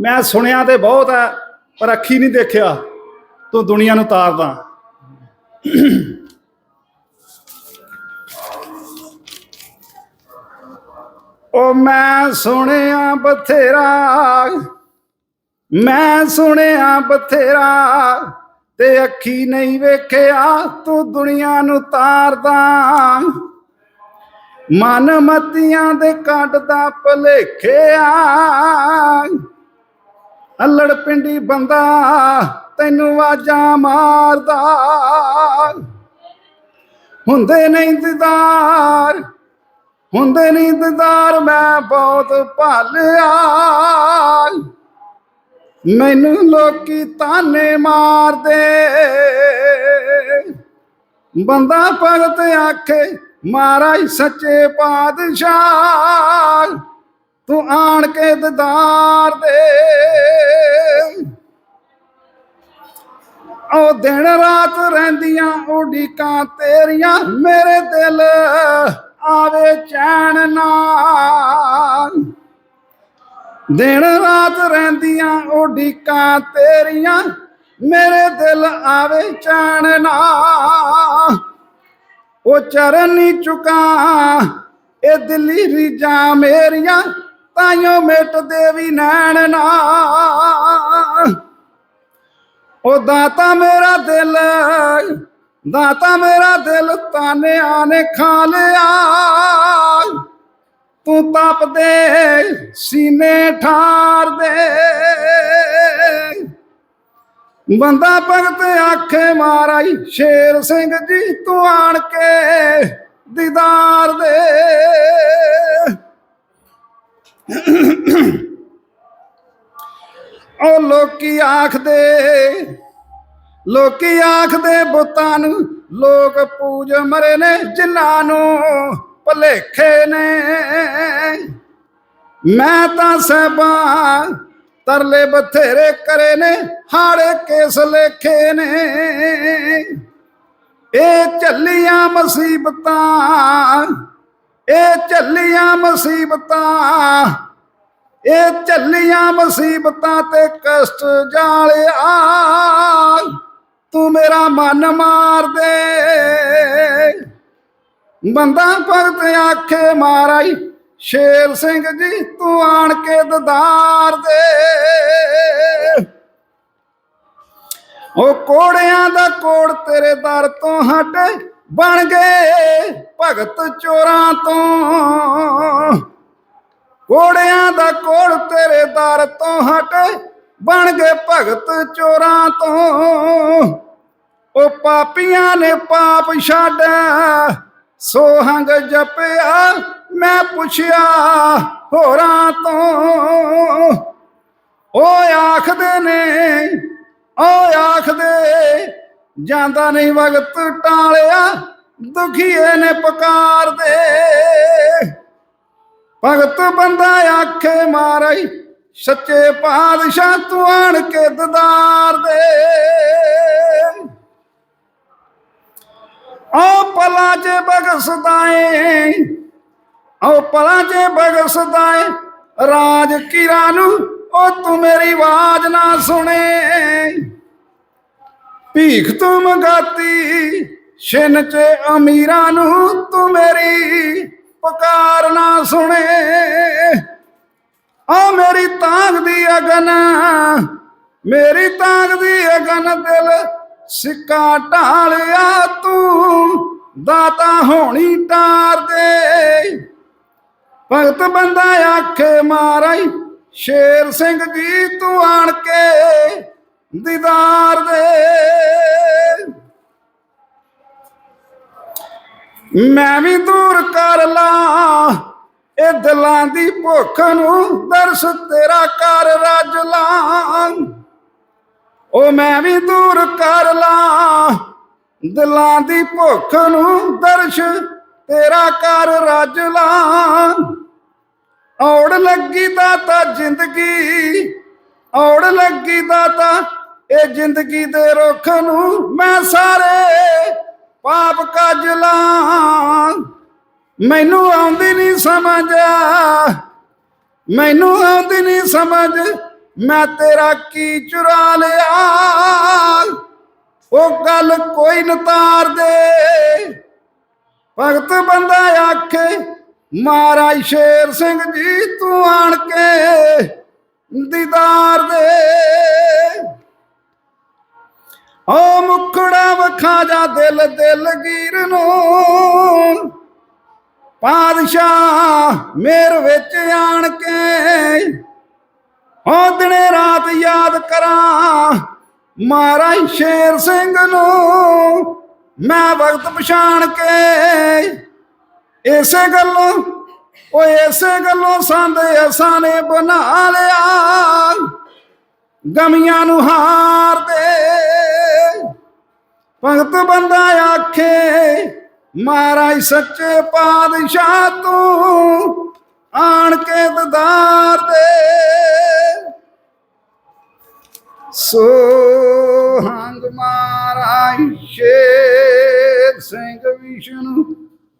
ਮੈਂ ਸੁਣਿਆ ਤੇ ਬਹੁਤ ਹੈ ਪਰ ਅੱਖੀ ਨਹੀਂ ਦੇਖਿਆ, ਤੂੰ ਦੁਨੀਆ ਨੂੰ ਤਾਰਦਾ ਉਹ ਮੈਂ ਸੁਣਿਆ ਬਥੇਰਾ, ਮੈਂ ਸੁਣਿਆ ਬਥੇਰਾ, ਤੇ ਅੱਖੀ ਨਹੀਂ ਵੇਖਿਆ, ਤੂੰ ਦੁਨੀਆ ਨੂੰ ਤਾਰਦਾ ਮਨ ਮਤੀਆਂ ਦੇ ਕੱਢਦਾ ਭਲੇਖਿਆ ਅਲੜ ਪਿੰਡੀ ਬੰਦਾ ਤੈਨੂੰ ਆਵਾਜ਼ਾਂ ਮਾਰਦਾ। ਹੁੰਦੇ ਨਹੀਂ ਇੰਤਜ਼ਾਰ ਹੁੰਦੇ ਨਹੀਂ ਇੰਤਜ਼ਾਰ ਮੈਂ ਬਹੁਤ ਭਾਲਿਆ। ਮੈਨੂੰ ਲੋਕੀ ਤਾਨੇ ਮਾਰਦੇ। ਬੰਦਾ ਭਗਤ ਆਖੇ ਮਹਾਰਾਜ ਸੱਚੇ ਪਾਤਸ਼ਾਹ, ਤੂੰ ਆਣ ਕੇ ਦਦਾਰ ਦੇ। ਉਹ ਦਿਨ ਰਾਤ ਰਹਿੰਦੀਆਂ ਉਡੀਕਾਂ ਤੇਰੀਆਂ, ਮੇਰੇ ਦਿਲ ਆਵੇ ਚੈਨ ਨਾ ਦਿਨ ਰਾਤ ਰਹਿੰਦੀਆਂ ਉਡੀਕਾਂ ਤੇਰੀਆਂ, ਮੇਰੇ ਦਿਲ ਆਵੇ ਚੈਨ ਨਾ ਉਹ ਚਰਨ ਨਹੀਂ ਚੁਕਾ ਇਹ ਦਿੱਲੀ ਰੀਜਾਂ ਮੇਰੀਆਂ, ਤਾਈਓ ਮਿਟਦੇ ਦੇਵੀ ਨੈਣ ਨਾ ਉਹ ਦਾਤਾ ਮੇਰਾ ਦਿਲ, ਦਾਤਾ ਮੇਰਾ ਦਿਲ ਤਾਨਿਆਂ ਨੇ ਖਾ ਲਿਆ। ਤੂੰ ਤਪਦੇ ਸੀਨੇ ਠਾਰ ਦੇ। ਬੰਦਾ ਭਗਤ ਆਖੇ ਮਾਰਾਈ, ਸ਼ੇਰ ਸਿੰਘ ਜੀ ਤੂੰ ਆਣ ਕੇ ਦੀਦਾਰ ਦੇ। ਉਹ ਲੋਕੀ ਆਖਦੇ ਲੋਕੀ ਆਖਦੇ ਬੁੱਤਾਂ ਨੂੰ, ਲੋਕ ਪੂਜ ਮਰੇ ਨੇ, ਜਿਨ੍ਹਾਂ ਨੂੰ ਭਲੇਖੇ ਨੇ। ਮੈਂ ਤਾਂ ਸਹਿਬਾਂ ਤਰਲੇ ਬਥੇਰੇ ਕਰੇ ਨੇ ਹਾੜੇ ਕੇਸ ਲੇਖੇ ਨੇ। ਇਹ ਚੱਲੀਆਂ ਮੁਸੀਬਤਾਂ, ਇਹ ਚੱਲੀਆਂ ਮੁਸੀਬਤਾਂ, ਇਹ ਚੱਲੀਆਂ ਮੁਸੀਬਤਾਂ ਤੇ ਕਸ਼ਟ ਜਾਲਿਆ, ਤੂੰ ਮੇਰਾ ਮਨ ਮਾਰ ਦੇ। ਬੰਦਾ ਭਗਤ ਆਖੇ ਮਾਰਾਈ ਸ਼ੇਰ ਸਿੰਘ ਜੀ, ਤੂੰ ਆਣ ਕੇ ਦਦਾਰ ਦੇ। ਉਹ ਕੋੜਿਆਂ ਦਾ ਕੋੜ ਤੇਰੇ ਦਰ ਤੋਂ ਹਟ ਬਣ ਗਏ, ਭਗਤ ਚੋਰਾਂ ਤੋਂ। ਕੋੜਿਆਂ ਦਾ ਕੋੜ ਤੇਰੇ ਦਰ ਤੋਂ ਹਟ ਬਣ ਗਏ, ਭਗਤ ਚੋਰਾਂ ਤੋਂ। ਉਹ ਪਾਪੀਆਂ ਨੇ ਪਾਪ ਛੱਡ, ਸੋਹੰਗ ਜਪਿਆ ਮੈਂ ਪੁੱਛਿਆ ਹੋਰਾਂ ਤੋਂ। ਉਹ ਆਖਦੇ ਨੇ, ਉਹ ਆਖਦੇ, ਜਾਂਦਾ ਨਹੀਂ ਵਕਤ ਟਾਲਿਆ, ਦੁਖੀਏ ਨੇ ਪੁਕਾਰਦੇ ਭਗਤ ਬੰਦਾ ਆਖੇ ਮਾਰਾਈ, ਸੱਚੇ ਪਾਤਸ਼ਾਹ ਤੂੰ ਆਣ ਕੇ ਦਦਾਰ ਦੇ। ਓ ਪਲਾ ਜੇ ਬਗਸਦਾਏ ਓ ਪਲਾ ਜੇ ਬਗਸਦਾਏ ਰਾਜ ਕਿਰਾ ਨੂੰ ਉਹ ਤੂੰ ਮੇਰੀ ਆਵਾਜ਼ ਨਾ ਸੁਣੇ। ਭੀਖ ਤੂੰ ਮੰਗਾਤੀ, ਛਿਨ ਚ ਅਮੀਰਾਂ ਨੂੰ ਤੂੰ ਮੇਰੀ ਪੁਕਾਰ ਨਾ ਸੁਣੇ। ਆ ਮੇਰੀ ਤਾਂਗ ਦੀ ਅਗਨ, ਮੇਰੀ ਤਾਂਗ ਦੀ ਅਗਨ ਦਿਲ ਸਿੱਕਾ ਢਾਲਿਆ ਤੂੰ, ਦਾਤਾ ਹੋਣੀ ਟਾਰ ਦੇ। ਭਗਤ ਬੰਦਾ ਆਖੇ ਮਾਰਾਈ, ਸ਼ੇਰ ਸਿੰਘ ਜੀ ਤੂੰ ਆਣ ਕੇ ਦੀਦਾਰ ਦੇ। ਮੈਂ ਵੀ ਦੂਰ ਕਰ ਲਾ, ਇਹ ਦਿਲਾਂ ਦੀ ਭੁੱਖ ਨੂੰ ਦਰਸ ਤੇਰਾ ਕਰ ਰੱਜ ਲਾਂ। ਉਹ ਮੈਂ ਵੀ ਦੂਰ ਕਰ ਲਾ, ਦਿਲਾਂ ਦੀ ਭੁੱਖ ਨੂੰ ਦਰਸ਼ ਤੇਰਾ ਕਰ ਰੱਜ ਲਾਂ। ਔੜ ਲੱਗੀ ਦਾ ਦਾਤਾ ਜ਼ਿੰਦਗੀ, ਔੜ ਲੱਗੀ ਦਾ ਦਾਤਾ ਇਹ ਜ਼ਿੰਦਗੀ ਦੇ ਰੁੱਖ ਨੂੰ ਮੈਂ ਸਾਰੇ ਪਾਪ ਕਾਜਲਾਂ ਮੈਨੂੰ ਆਉਂਦੀ ਨਹੀਂ ਸਮਝ, ਮੈਨੂੰ ਆਉਂਦੀ ਨਹੀਂ ਸਮਝ, ਮੈਂ ਤੇਰਾ ਕੀ ਚੁਰਾ ਲਿਆ। ਉਹ ਗੱਲ ਕੋਈ ਨਤਾਰ ਦੇ। ਭਗਤ ਬੰਦਾ ਆਖੇ ਮਹਾਰਾਜ ਸ਼ੇਰ ਸਿੰਘ ਜੀ, ਤੂੰ ਆਣ ਕੇ ਦੀਦਾਰ ਦੇ। ਓ ਮੁਖੜਾ ਵਖਾ ਜਾ ਦਿਲ ਦਿਲ ਗੀਰ ਨੂੰ। ਪਾਦਸ਼ਾਹ ਮੇਰ ਵਿੱਚ ਆਣ ਕੇ ਓ ਦਿਨੇ ਰਾਤ ਯਾਦ ਕਰਾਂ। ਮਹਾਰਾਜ ਸ਼ੇਰ ਸਿੰਘ ਨੂੰ ਮੈਂ ਵਕਤ ਪਛਾਣ ਕੇ ਇਸੇ ਗੱਲੋਂ, ਓਏ ਇਸੇ ਗੱਲੋਂ ਸੰਦ ਅਸਾਂ ਨੇ ਬਣਾ ਲਿਆ। ਗਮੀਆਂ ਨੂੰ ਹਾਰ ਦੇ। ਭਗਤ ਬੰਦਾ ਆਖੇ, ਮਹਾਰਾਜ ਸੱਚੇ ਪਾਤਸ਼ਾਹ ਤੂੰ ਆਣ ਕੇ ਦਦਾਰ ਦੇ। ਸੋ ਹੰਗ ਮਹਾਰਾਜ ਸ਼ੇਰ ਸਿੰਘ ਵਿਸ਼ਨੂੰ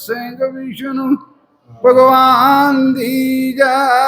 ਸਿੰਘ ਵਿਸ਼ਨੂੰ ਭਗਵਾਨ ਦੀ ਜੈ।